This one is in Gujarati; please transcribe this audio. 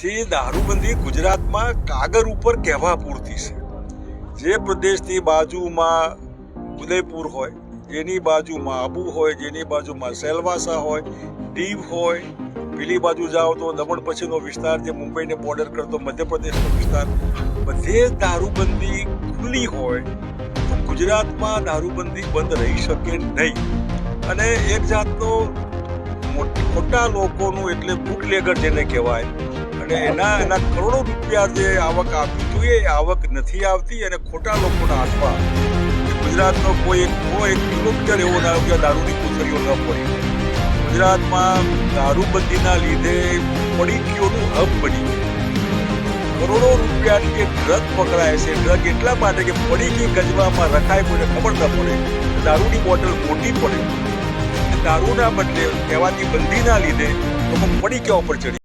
સી દારૂબંધી ગુજરાતમાં કાગળ ઉપર કહેવા પૂરતી છે. જે પ્રદેશની બાજુમાં ઉદયપુર હોય જેની બાજુમાં આબુ હોય, જેની બાજુમાં સેલવાસા હોય દીવ હોય, પેલી બાજુ જાઓ તો દમણ પછીનો વિસ્તાર જે મુંબઈને બોર્ડર કરતો મધ્યપ્રદેશનો વિસ્તાર, બધે જ દારૂબંધી ખુલ્લી હોય, તો ગુજરાતમાં દારૂબંધી બંધ રહી શકે નહીં. અને એક જાતનો મોટ- લોકોનું એટલે બુટલેગર જેને કહેવાય અને એના એના કરોડો રૂપિયા જે આવક આપી જોઈએ એ આવક નથી આવતી અને ખોટા લોકોના હાથમાં ગુજરાતનો કોઈ એક કોઈ એક કિલોમીટર એવો ના કે દારૂની કોથળીઓ ન પડી ગુજરાતમાં દારૂબંધીના લીધે પડીકીઓનું હબ બની ગયું. કરોડો રૂપિયાની જે ડ્રગ પકડાય છે, ડ્રગ એટલા માટે કે પડીકી ગજવામાં રખાય કોઈને ખબર ન પડે, દારૂની બોટલ મોટી પડે. દારૂના બદલે કહેવાતી બંધીના લીધે લોકો પડીકા ઉપર ચડી